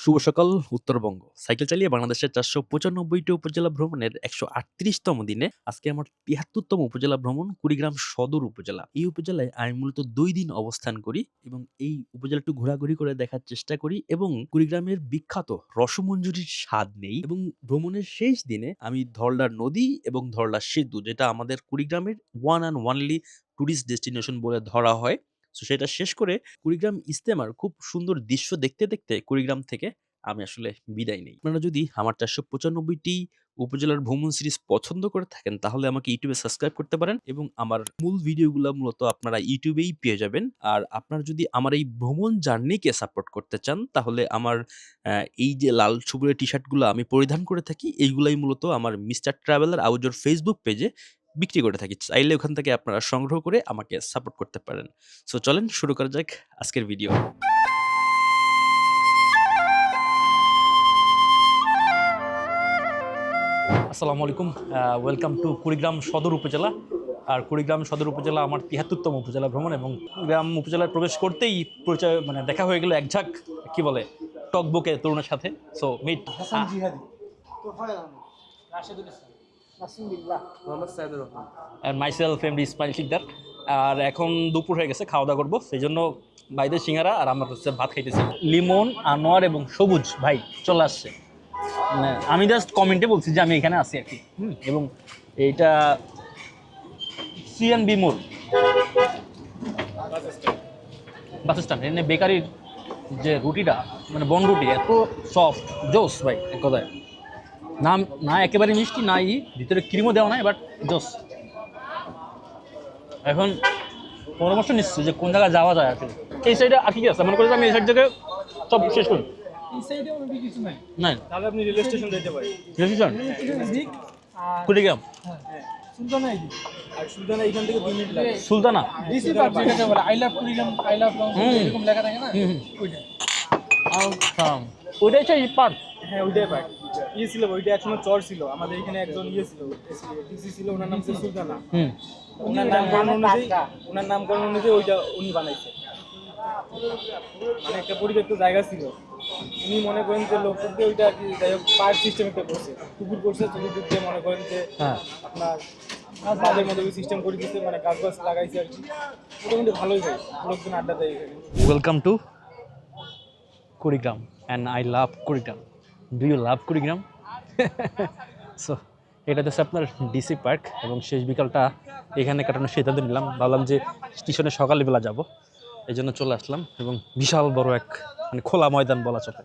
শুভ সকাল, উত্তরবঙ্গ। সাইকেল চালিয়ে বাংলাদেশের চারশো পঁচানব্বইটি উপজেলা ভ্রমণের একশো আটত্রিশতম দিনে আজকে আমার তিয়াত্তরতম উপজেলা ভ্রমণ, কুড়িগ্রাম সদর উপজেলা। এই উপজেলায় আমি মূলত দুই দিন অবস্থান করি এবং এই উপজেলাটি ঘোরাঘুরি করে দেখার চেষ্টা করি এবং কুড়িগ্রামের বিখ্যাত রসমঞ্জুরির স্বাদ নেই এবং ভ্রমণের শেষ দিনে আমি ধরলার নদী এবং ধরলার সেতু, যেটা আমাদের কুড়িগ্রামের one and only tourist destination বলে ধরা হয়। সো সেটা শেষ করে কুড়িগ্রাম ইস্তেমার খুব সুন্দর দৃশ্য দেখতে দেখতে কুড়িগ্রাম থেকে আমি আসলে বিদায় নেই। আপনারা যদি আমার চারশো পঁচানব্বইটি উপজেলার ভ্রমণ সিরিজ পছন্দ করে থাকেন, তাহলে আমাকে ইউটিউবে সাবস্ক্রাইব করতে পারেন এবং আমার মূল ভিডিওগুলো মূলত আপনারা ইউটিউবেই পেয়ে যাবেন। আর আপনারা যদি আমার এই ভ্রমণ জার্নিকে সাপোর্ট করতে চান, তাহলে আমার এই যে লাল সবুজের টি শার্টগুলো আমি পরিধান করে থাকি, এইগুলাই মূলত আমার মিস্টার ট্রাভেলার আউজোর ফেসবুক পেজে বিক্রি করে থাকি। চাইলে ওখান থেকে আপনারা সংগ্রহ করে আমাকে সাপোর্ট করতে পারেন। সো চলেন শুরু করা যাক আজকের ভিডিও আসসালামু আলাইকুম। ওয়েলকাম টু কুড়িগ্রাম সদর উপজেলা। আর কুড়িগ্রাম সদর উপজেলা আমার তিয়াত্তরতম উপজেলা ভ্রমণ এবং গ্রাম উপজেলায় প্রবেশ করতেই পরিচয় মানে দেখা হয়ে গেল এক ঝাঁক কি বলে টকবকে তরুণের সাথে। So meet Hasan Jihadi. Rashedul Islam. Myself MD Ismail Sikder আর এখন দুপুর হয়ে গেছে খাওয়া দাওয়া করব। সেই জন্য বাইদের সিঙ্গারা আর আমার হচ্ছে ভাত খাইতেছি। লিমন আনোয়ার এবং সবুজ ভাই চলে আসছে। মানে আমি জাস্ট কমেন্টে বলছি যে আমি এখানে আছি আর কি। হুম, এবং এইটা সিএনবি মোড় বাস স্ট্যান্ড। এখানে বেকারির যে রুটিটা মানে বন রুটি এত সফট জোস ভাই এক কথায়। না না একেবারে মিষ্টি না ই ভিতরে ক্রিমও দেওয়া নাই বাট জোস। এখন পরামর্শ নিচ্ছি যে কোন জায়গায় যাওয়া যায় কি। এই সাইডে আর কি কি আছে? মনে করি আমি এই সাইড থেকে সব শেষ করি এই সাইডে আমি কিছু নাই। নাই? তাহলে আপনি রেলওয়ে স্টেশন যেতে পারেন। রেজিস্ট্রেশন দিক কুড়িগ্রাম? হ্যাঁ সুলতানা এদিক আর সুলতানা এখান থেকে দুই মিনিট লাগে। সুলতানা? রিসিভ পার্ক যেটাকে বলে I love Kurigram I love hmm. এরকম লেখা থাকে না? হুম, হুম। ওইটা ওইটাই পার্ক? হ্যাঁ ওইটাই পার্ক। ইয়ে ছিল ওইটা একসময় চর ছিল। আমাদের এখানে একজন ইয়ে ছিল ডিসি ছিল ওনার নাম ছিল সুলতানা। ওনার নামকরণ অনুযায়ী ওনার নামকরণ অনুযায়ী ওইটা উনি বানাইছে। মানে একটা পরিত্যক্ত জায়গা ছিল। উনি মনে করেন যে লোকদের ওইটা আর কি যাই হোক পার্ক সিস্টেম একটা করছে। পুকুর করছে চতুর্দিক দিয়ে মনে করেন যে হ্যাঁ। আপনার বাদের মতো সিস্টেম করে দিচ্ছে মানে গাছ গাছ লাগাইছে আর কি। মোটামুটি ভালোই হয় লোকজন আড্ডা দেয় welcome to Kurigram and I love Kurigram do you love Kurigram so এটা হচ্ছে আপনার ডিসি পার্ক এবং শেষ বিকালটা এখানে কাটানোর সিদ্ধান্ত নিলাম। ভাবলাম যে স্টেশনে সকালবেলা যাব এই জন্য চলে আসলাম এবং বিশাল বড় এক মানে খোলা ময়দান বলা চলে।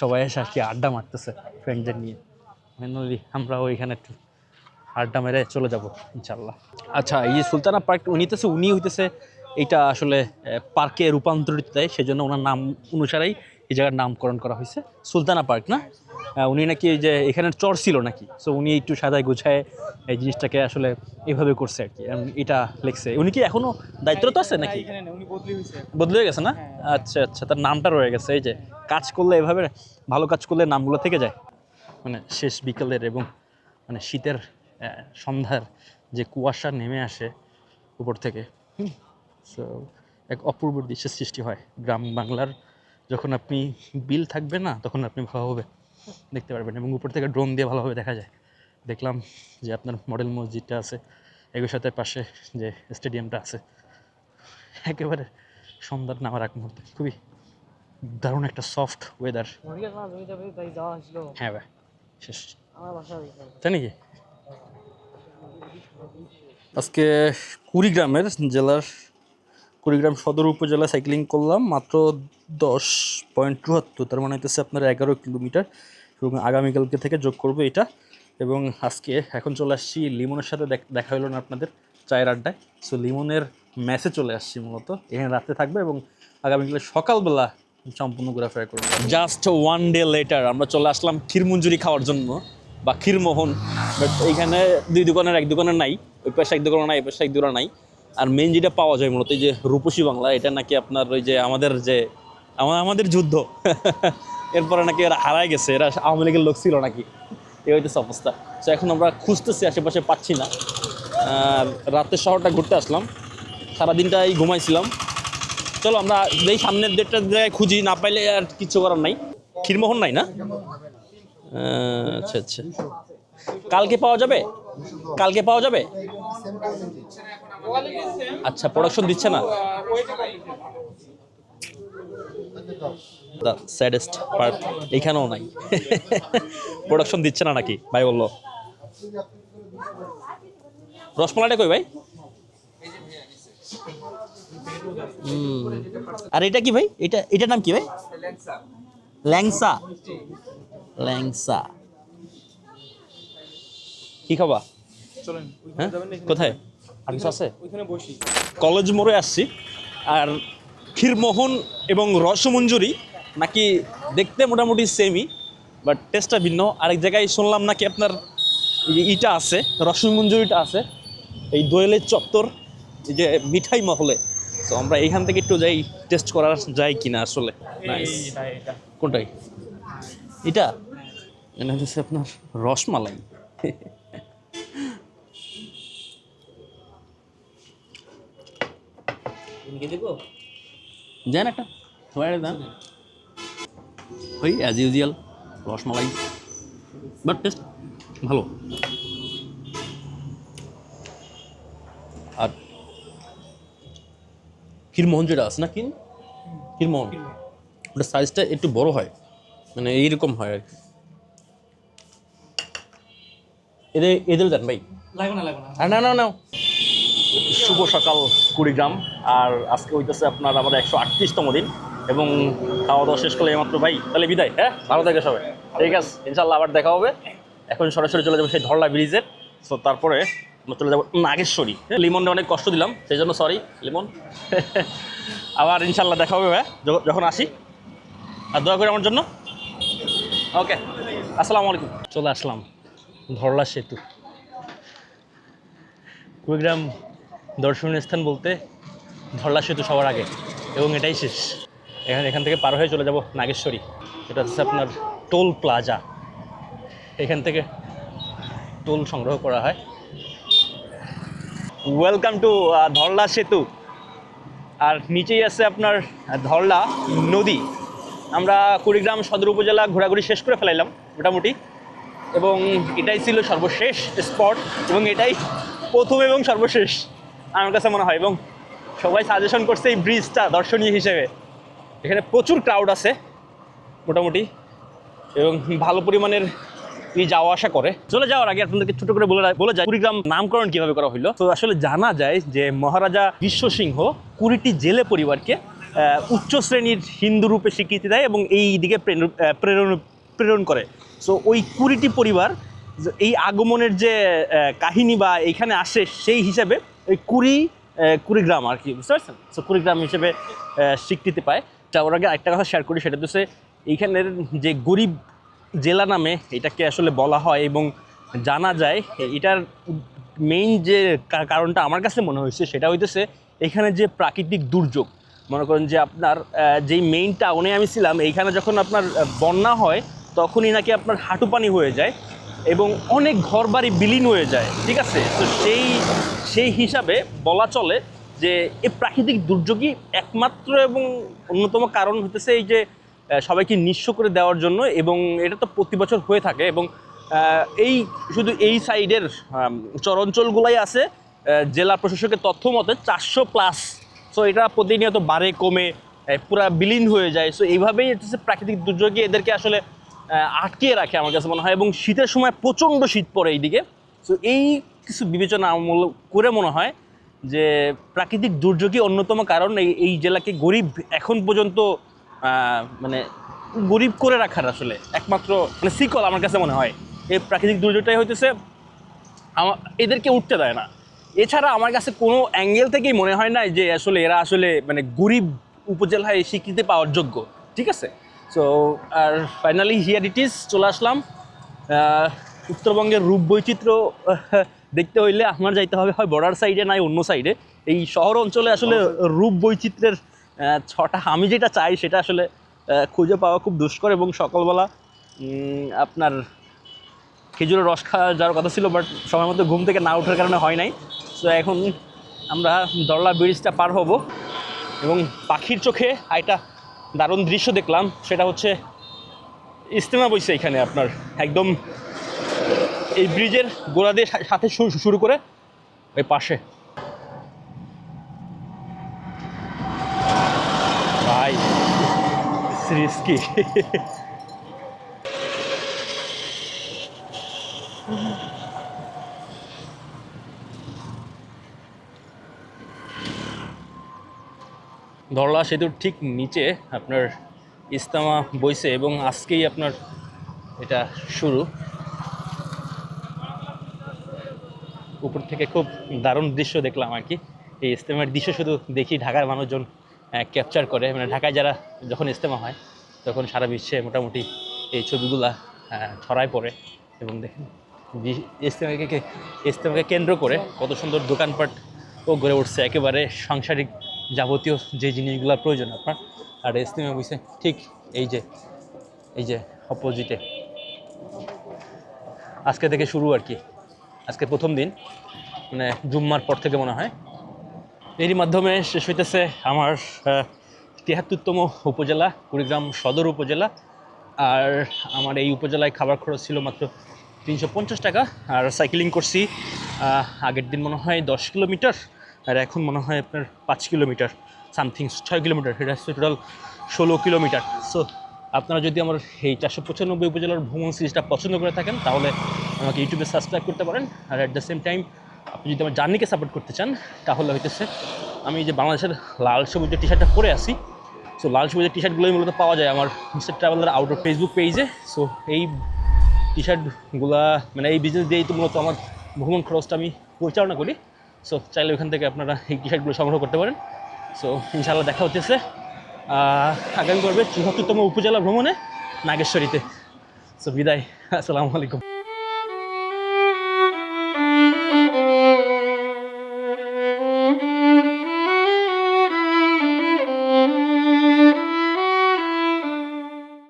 সবাই এসে আর কি আড্ডা মারতেছে ফ্রেন্ডদের নিয়ে। ফাইনালি আমরাও এখানে একটু আড্ডা মেরে চলে যাব ইনশাল্লাহ আচ্ছা এই যে সুলতানা পার্ক উনি হইতেছে উনি হইতেছে, এটা আসলে পার্কে রূপান্তরিত দেয়, সেজন্য ওনার নাম অনুসারেই এই জায়গার নামকরণ করা হয়েছে। সুলতানা পার্ক না? উনি নাকি এই যে এখানে চর ছিল নাকি? সো উনি একটু সাদায় গুছায় এই জিনিসটাকে আসলে এইভাবে করছে আর কি এটা লিখছে। উনি কি এখনও দায়িত্বরত আছে নাকি? বদলে গেছে না? হ্যাঁ। আচ্ছা আচ্ছা তার নামটা রয়ে গেছে এই যে কাজ করলে এভাবে ভালো কাজ করলে নামগুলো থেকে যায়? মানে শেষ বিকেলের এবং মানে শীতের সন্ধ্যার যে কুয়াশা নেমে আসে উপর থেকে সো এক অপূর্ব দৃশ্যের সৃষ্টি হয় গ্রাম বাংলার যখন আপনি বিল থাকবে না তখন আপনি ভালোভাবে দেখতে পারবেন এবং উপর থেকে ড্রোন দিয়ে ভালোভাবে দেখা যায়। দেখলাম যে আপনার মডেল মসজিদটা আছে এগুলোর সাথে পাশে যে স্টেডিয়ামটা আছে। একেবারে সন্ধ্যার নামার এক মুহূর্তে। খুবই দারুণ একটা সফট ওয়েদার হ্যাঁ ভাই শেষ। তাই নাকি? আজকে কুড়িগ্রামের জেলার কুড়িগ্রাম সদর উপজেলা সাইক্লিং করলাম, মাত্র দশ পয়েন্ট চুয়াত্তর, তার মানে হইতেছে আপনার এগারো কিলোমিটার। এবং আগামীকালকে থেকে যোগ করব এটা। এবং আজকে এখন চলে আসছি লিমনের সাথে দেখ- হলো না আপনাদের চায়ের আড্ডায়। সো লিমনের ম্যাচে চলে আসছি মূলত। এখানে রাতে থাকবে এবং আগামীকালে সকালবেলা সম্পূর্ণ ঘোরাফেরা করব। জাস্ট ওয়ান ডে লেটার আমরা চলে আসলাম ক্ষীরমঞ্জুরি খাওয়ার জন্য, বা ক্ষীরমোহন। বাট এইখানে দুই দোকানের, এক দোকানের নাই, ওই পাশে এক দোকানে নাই এই পাশে এক দোকানে নাই। আর মেন যেটা পাওয়া যায় মূলত এই যে রূপসী বাংলা, এটা নাকি আপনার ওই যে আমাদের যে, আমা- আমাদের যুদ্ধ। এরপরে নাকি এরা হারায় গেছে, এরা আওয়ামী লীগের লোক ছিল নাকি? এই হইতেছে অবস্থা। তো এখন আমরা খুঁজতেছি, আশেপাশে পাচ্ছি না। রাতের শহরটা ঘুরতে আসলাম। সারাদিনটাই ঘুমাইছিলাম। চলো, আমরা এই সামনের ডেটটা জায়গায় খুঁজি, না পাইলে আর কিছু করার নাই। ক্ষীরমোহন নাই না? আচ্ছা আচ্ছা। কালকে পাওয়া যাবে? কালকে পাওয়া যাবে? আচ্ছা প্রোডাকশন দিচ্ছে না? দ্য স্যাডেস্ট পার্ট এখানেও নাই। প্রোডাকশন দিচ্ছে না নাকি? ভাই বলল। রসমালাইটা কই ভাই। আর এটা কি ভাই? এটা এটার নাম কি ভাই? ল্যাংসা। ল্যাংসা। কি খাবা? হ্যাঁ? কোথায়? আর কিছু আছে? ওইখানে বসি। কলেজ মোড়ে আসছি। আর ক্ষীরমোহন এবং রসমঞ্জুরি নাকি দেখতে মোটামুটি সেমই বাট টেস্টটা ভিন্ন। আরেক জায়গায় শুনলাম নাকি আপনার ইটা আছে রসমঞ্জুরিটা আছে এই দোয়েলের চত্বর এই যে মিঠাই মহলে। তো আমরা এইখান থেকে একটু যাই টেস্ট করা যায় কিনা আসলে। এটা। কোনটাই? এটা এটা হচ্ছে আপনার রসমালাই। দেন একটা তোমার দেন। ওই as usual rasmalai. But taste ভালো। আর ক্ষীরমোহন যেটা আছে না কিন ক্ষীরমোহন। ওটা সাইজটা একটু বড় হয়। মানে এইরকম হয় আর কি। এদের এদের দেন ভাই। লাগবে না লাগবে না না না। শুভ সকাল, কুড়িগ্রাম। আর আজকে হইতেছে আপনার আমার একশো আটত্রিশতম দিন এবং খাওয়া দাওয়া শেষ করলে এইমাত্র ভাই, তাহলে বিদায় হ্যাঁ? ভালো থাকে সবাই। ঠিক আছে, ইনশাল্লাহ আবার দেখা হবে। এখন সরাসরি চলে যাব সেই ধরলা ব্রিজের সো তারপরে আমরা চলে যাব নাগেশ্বরী। লিমনটা অনেক কষ্ট দিলাম, সেই জন্য সরি লিমন। আবার ইনশাল্লাহ দেখা হবে ভাই যখন আসি। আর দোয়া করে আমার জন্য। ওকে আসসালামু আলাইকুম। চলে আসলাম, ধরলা সেতু। কুড়িগ্রাম দর্শনীয় স্থান বলতে ধরলা সেতু সবার আগে, এবং এটাই শেষ। এখানে এখান থেকে পার হয়ে চলে যাব নাগেশ্বরী। এটা হচ্ছে আপনার টোল প্লাজা। এখান থেকে টোল সংগ্রহ করা হয়। ওয়েলকাম টু ধরলা সেতু। আর নিচেই আছে আপনার ধরলা নদী। আমরা কুড়িগ্রাম সদর উপজেলা ঘোরাঘুরি শেষ করে ফেলাইলাম, মোটামুটি। এবং এটাই ছিল সর্বশেষ স্পট এবং এটাই প্রথম এবং সর্বশেষ। আমার কাছে মনে হয়, এবং সবাই সাজেশন করছে এই ব্রিজটা দর্শনীয় হিসেবে। এখানে প্রচুর ক্রাউড আছে, মোটামুটি, এবং ভালো পরিমাণের ই যাওয়া আসা করে। চলে যাওয়ার আগে আপনাদেরকে ছোট করে বলে বলে যায় কুড়িগ্রাম নামকরণ কীভাবে করা হলো তো আসলে জানা যায় যে মহারাজা বিশ্ব সিংহ কুড়িটি জেলে পরিবারকে উচ্চ শ্রেণির হিন্দু রূপে স্বীকৃতি দেয় এবং এই দিকে প্রেরণ প্রেরণ করে। সো ওই কুড়িটি পরিবার, এই আগমনের যে কাহিনী বা এইখানে আসে সেই হিসাবে ওই কুড়ি কুড়িগ্রাম আর কি, বুঝতে পারছেন? সো কুড়িগ্রাম হিসেবে স্বীকৃতি পায়। যাওয়ার আগে একটা কথা শেয়ার করি, সেটা হচ্ছে এইখানের যে গরিব জেলা নামে এটাকে আসলে বলা হয় এবং জানা যায় এটার মেইন যে কারণটা আমার কাছে মনে হয়েছে, সেটা হইতেছে এখানে যে প্রাকৃতিক দুর্যোগ। মনে করেন যে আপনার যেই মেইন টাউনে আমি ছিলাম, এইখানে যখন আপনার বন্যা হয়, তখনই নাকি আপনার হাঁটু পানি হয়ে যায়। এবং অনেক ঘর বাড়ি বিলীন হয়ে যায়, ঠিক আছে? তো সেই সেই হিসাবে বলা চলে যে এই প্রাকৃতিক দুর্যোগই একমাত্র এবং অন্যতম কারণ হতেছে এই যে সবাইকে নিঃস্ব করে দেওয়ার জন্য এবং এটা তো প্রতি বছর হয়ে থাকে এবং এই শুধু এই সাইডের চরাঞ্চলগুলাই আছে জেলা প্রশাসকের তথ্য মতে চারশো প্লাস সো এটা প্রতিনিয়ত বাড়ে, কমে পুরা বিলীন হয়ে যায় সো এইভাবেই হচ্ছে প্রাকৃতিক দুর্যোগে এদেরকে আসলে আটকিয়ে রাখে আমার কাছে মনে হয় এবং শীতের সময় প্রচণ্ড শীত পড়ে এইদিকে। সো এই কিছু বিবেচনা আমূল- করে মনে হয় যে প্রাকৃতিক দুর্যোগই অন্যতম কারণ। এই এই জেলাকে গরিব এখন পর্যন্ত মানে গরিব করে রাখার আসলে একমাত্র মানে সিকল আমার কাছে মনে হয়। এই প্রাকৃতিক দুর্যোগটাই হইতেছে আমার এদেরকে উঠতে দেয় না। এছাড়া আমার কাছে কোনো অ্যাঙ্গেল থেকেই মনে হয় না যে আসলে এরা আসলে মানে গরিব উপজেলায় স্বীকৃতি পাওয়ার যোগ্য। ঠিক আছে? সো আর ফাইনালি হিয়ার ইট ইজ চলে আসলাম। উত্তরবঙ্গের রূপ বৈচিত্র্য দেখতে হইলে আমার যাইতে হবে হয় বর্ডার সাইডে নাই অন্য সাইডে এই শহর অঞ্চলে আসলে রূপ বৈচিত্র্যের ছটা আমি যেটা চাই সেটা আসলে খুঁজে পাওয়া খুব দুষ্কর এবং সকালবেলা আপনার খেজুরের রস খাওয়া যাওয়ার কথা ছিল বাট সময় মতো ঘুম থেকে না ওঠার কারণে হয় নাই। তো এখন আমরা দরলা ব্রিজটা পার হব এবং পাখির চোখে একটা দারুণ দৃশ্য দেখলাম। সেটা হচ্ছে ইস্তেমা বইছে এখানে আপনার। একদম এই ব্রিজের গোড়া দিয়ে সাথে শুরু- করে ওই পাশে। ভাই রিস্কি ধরলা সেতুর ঠিক নিচে আপনার ইস্তামা বইছে এবং আজকেই আপনার এটা শুরু। উপর থেকে খুব দারুণ দৃশ্য দেখলাম আর কি। এই ইস্তেমার দৃশ্য শুধু দেখি ঢাকার মানুষজন ক্যাপচার করে। মানে ঢাকায় যারা যখন ইস্তেমা হয়, তখন সারা বিশ্বে মোটামুটি এই ছবিগুলা ছড়ায় পড়ে এবং দেখেন ইস্তেমাকে ইস্তেমাকে কেন্দ্র করে কত সুন্দর দোকানপাট ও গড়ে উঠছে। একেবারে সাংসারিক যাবতীয় যে জিনিসগুলো প্রয়োজন আপনার। আর ইস্তেমা বইছে ঠিক এই যে এই যে অপোজিটে আজকে থেকে শুরু আর কি। আজকে প্রথম দিন মানে জুম্মার পর থেকে মনে হয়। এরই মাধ্যমে শেষ হইতেছে আমার তিয়াত্তরতম উপজেলা, কুড়িগ্রাম সদর উপজেলা। আর আমার এই উপজেলায় খাবার খরচ ছিল মাত্র তিনশো পঞ্চাশ টাকা। আর সাইকেলিং করছি আগের দিন মনে হয় দশ কিলোমিটার। আর এখন মনে হয় আপনার পাঁচ কিলোমিটার, সামথিং ছয় কিলোমিটার, এটা হচ্ছে টোটাল ষোলো কিলোমিটার। সো আপনারা যদি আমার এই চারশো পঁচানব্বই উপজেলার ভ্রমণ সিরিজটা পছন্দ করে থাকেন, তাহলে আমাকে ইউটিউবে সাবস্ক্রাইব করতে পারেন। আর অ্যাট দ্য সেম টাইম আপনি যদি আমার জার্নিকে সাপোর্ট করতে চান, তাহলে হইতেছে আমি যে বাংলাদেশের লাল সবুজের টি শার্টটা পরে আসি সো লাল সবুজের টি শার্টগুলোই মূলত পাওয়া যায় আমার মিস্টার ট্রাভেলার আউটডোর ফেসবুক পেজে সো এই টি শার্টগুলা মানে এই বিজনেস দিয়েই তো মূলত আমার ভ্রমণ খরচটা আমি পরিচালনা করি। সো চাইলে ওখান থেকে আপনারা এই টি শার্টগুলো সংগ্রহ করতে পারেন। সো ইনশাল্লাহ দেখা হতেছে আগামী পর্বে চুহাত্তরতম উপজেলা ভ্রমণে নাগেশ্বরীতে। সো বিদায়। আসসালামু আলাইকুম।